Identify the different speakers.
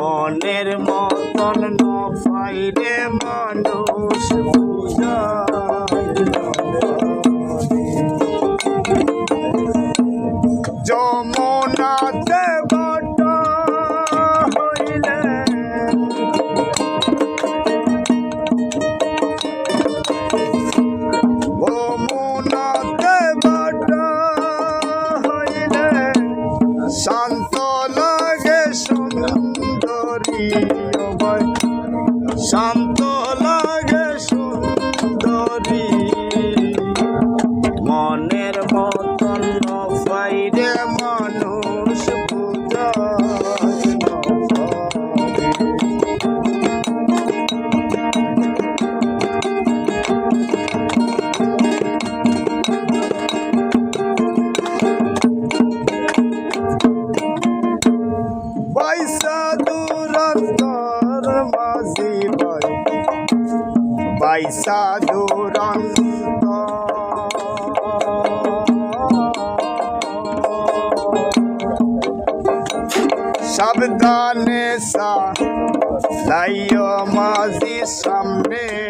Speaker 1: মনের মতন নফাইরে মানুষ বুঝায় সুন্দরী অভয় শান্ত লাগে মনের মতন নফাইরে মানুষ বুঝায় পয়সা দুরন্ত সাবধানে সা লাইও মাঝি সামনে।